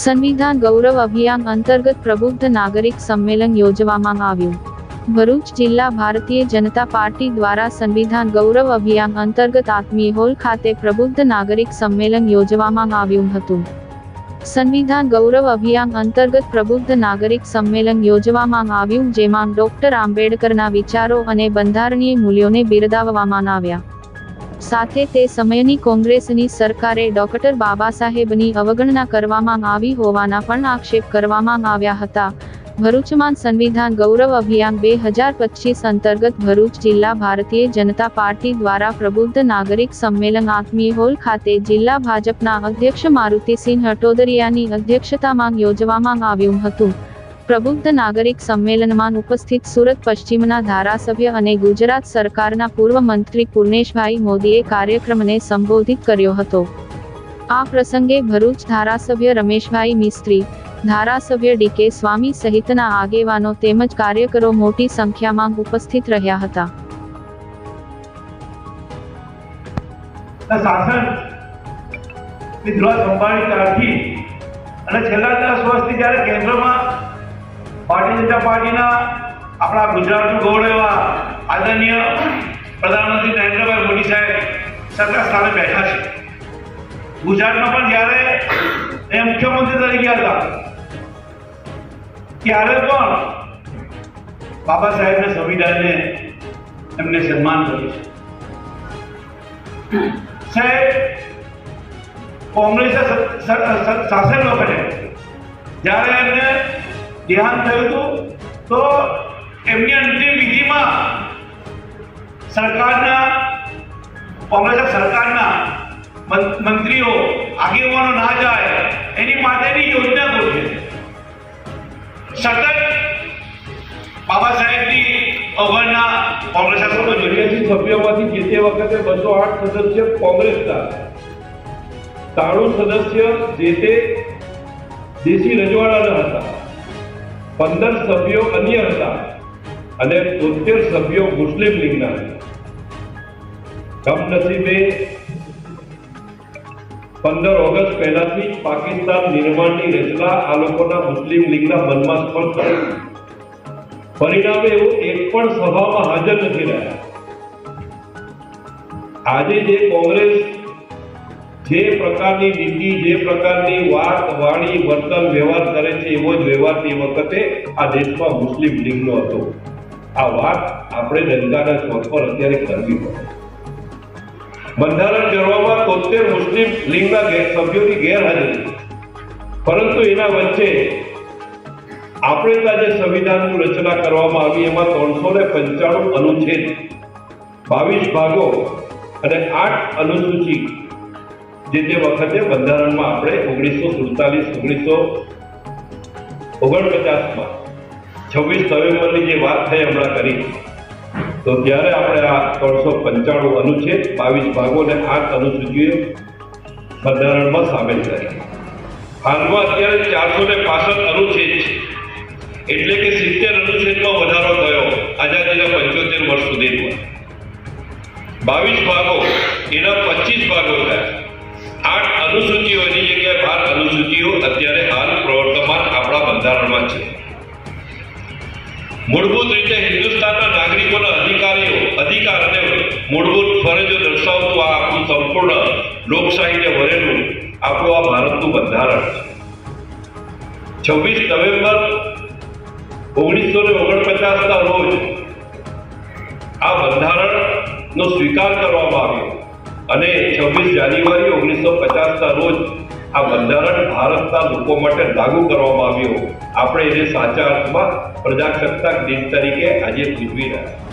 સંવિધાન ગૌરવ અભિયાન અંતર્ગત પ્રબુદ્ધ નાગરિક સંમેલન યોજવામાં આવ્યું. ભરૂચ જિલ્લા ભારતીય જનતા પાર્ટી દ્વારા સંવિધાન ગૌરવ અભિયાન અંતર્ગત આત્મીય હોલ ખાતે પ્રબુદ્ધ નાગરિક સંમેલન યોજવામાં આવ્યું હતું. સંવિધાન ગૌરવ અભિયાન અંતર્ગત પ્રબુદ્ધ નાગરિક સંમેલન યોજવામાં આવ્યું, જેમાં ડોક્ટર આંબેડકરના વિચારો અને બંધારણીય મૂલ્યોને બિરદાવવામાં આવ્યા. સાથે તે સમયની કોંગ્રેસની સરકારે ડોક્ટર બાબા સાહેબની અવગણના કરવામાં આવી હોવાના પણ આક્ષેપ કરવામાં આવ્યા હતા. ભરૂચમાં સંવિધાન ગૌરવ અભિયાન બે હજાર પચીસ અંતર્ગત ભરૂચ જિલ્લા ભારતીય જનતા પાર્ટી દ્વારા પ્રબુદ્ધ નાગરિક સંમેલન આત્મીય હોલ ખાતે જિલ્લા ભાજપના અધ્યક્ષ મારુતિસિંહ હટોદરિયાની અધ્યક્ષતામાં યોજવામાં આવ્યું હતું. પ્રબુદ્ધ નાગરિક સંમેલનમાં ઉપસ્થિત સુરત પશ્ચિમના ધારાસભ્ય અને ગુજરાત સરકારના પૂર્વ મંત્રી પૂર્ણેશભાઈ મોદીએ કાર્યક્રમને સંબોધિત કર્યો હતો. આ પ્રસંગે ભરૂચ ધારાસભ્ય રમેશભાઈ મિસ્ત્રી, ધારાસભ્ય ડીકે સ્વામી સહિતના આગેવાનો તેમજ કાર્યકરો મોટી સંખ્યામાં ઉપસ્થિત રહ્યા હતા. અને છેલ્લા દસ વર્ષથી જ્યારે કેન્દ્રમાં ભારતીય જનતા પાર્ટીના આપણા ગુજરાતનું ગૌરવ એવા આદરણીય પ્રધાનમંત્રી નરેન્દ્રભાઈ મોદી સાહેબ સરકાર સ્થાને બેઠા છે. ગુજરાતમાં પણ જ્યારે એ મુખ્યમંત્રી તરીકે હતા, ત્યારે પણ બાબા સાહેબના સંવિધાનને એમને સન્માન કર્યું છે. સાહેબ, કોંગ્રેસના શાસન વખતે જ્યારે એમને દેહાંત થયું હતું, તો એમની અંતિમ વિધિમાં સરકારના, કોંગ્રેસના સરકારના મંત્રીઓ આગેવાનો ના જાય, એની માટેની યોજના ગોઠવી સતત બાબા સાહેબની અવગણના કોંગ્રેસ શાસનમાં જોઈ સભ્યોમાંથી જે તે વખતે બસો આઠ સદસ્ય કોંગ્રેસના. ત્રાણું સદસ્ય જે તે દેશી રજવાડાના હતા. પંદર સભ્યો અન્ય હતા અને તોતેર સભ્યો મુસ્લિમ લીગના. કમનસીબે પંદર ઓગસ્ટ પહેલાથી પાકિસ્તાન નિર્માણની રચના આ લોકોના મુસ્લિમ લીગના મનમાં સ્પષ્ટ પરિણામે એવું એક પણ સભામાં હાજર નથી રહ્યા. આજે જે કોંગ્રેસ જે પ્રકારની નીતિ, જે પ્રકારની વાત, વાણી, વર્તન, વ્યવહાર કરે છે, એવો જ વ્યવહાર તે વખતે આ દેશમાં મુસ્લિમ લીગનો હતો. આ વાત આપણે ડંકાના સ્વર પર અત્યારે કરવી પડે. બંધારણ કરવામાં તોતેર મુસ્લિમ લીગના સભ્યોની ગેરહાજરી. પરંતુ એના વચ્ચે આપણે ત્યાં જે સંવિધાનની રચના કરવામાં આવી, એમાં ત્રણસો ને પંચાણું અનુચ્છેદ, બાવીસ ભાગો અને આઠ અનુસૂચિ જે તે વખતે બંધારણમાં આપણે ઓગણીસો સુડતાલીસ, ઓગણીસો ઓગણપચાસમાં છવ્વીસ નવેમ્બરની જે વાત થઈ હમણાં કરી, તો ત્યારે આપણે આ ત્રણસો પંચાણું અનુચ્છેદ બાવીસ ભાગો અને આઠ અનુસૂચિઓ બંધારણમાં સામેલ કરી. હાલમાં અત્યારે ચારસો ને પાસઠ અનુચ્છેદ છે. એટલે કે સિત્તેર અનુચ્છેદમાં વધારો થયો આઝાદીના પંચોતેર વર્ષ સુધીમાં બાવીસ ભાગો એના પચીસ ભાગો થયા. આઠ અનુસૂચિઓ એની જગ્યાએ બાર અનુસૂચિઓ અત્યારે હાલ પ્રવર્તમાન આપણા બંધારણમાં છે. મૂળભૂત રીતે હિન્દુસ્તાનના નાગરિકોના અધિકારીઓ, અધિકાર અને મૂળભૂત ફરજો દર્શાવતું આ આપણું સંપૂર્ણ લોકશાહીને વરેલું આપણું આ ભારતનું બંધારણ છે. છવ્વીસ નવેમ્બર ઓગણીસો ને ઓગણપચાસના રોજ આ બંધારણનો સ્વીકાર કરવામાં આવ્યો. અને છવ્વીસ જાન્યુઆરી ઓગણીસો પચાસના રોજ આ બંધારણ ભારતના લોકો માટે લાગુ કરવામાં આવ્યો. આપણે એને સાચા અર્થમાં પ્રજાસત્તાક દિન તરીકે આજે ઉજવી રહ્યા છીએ.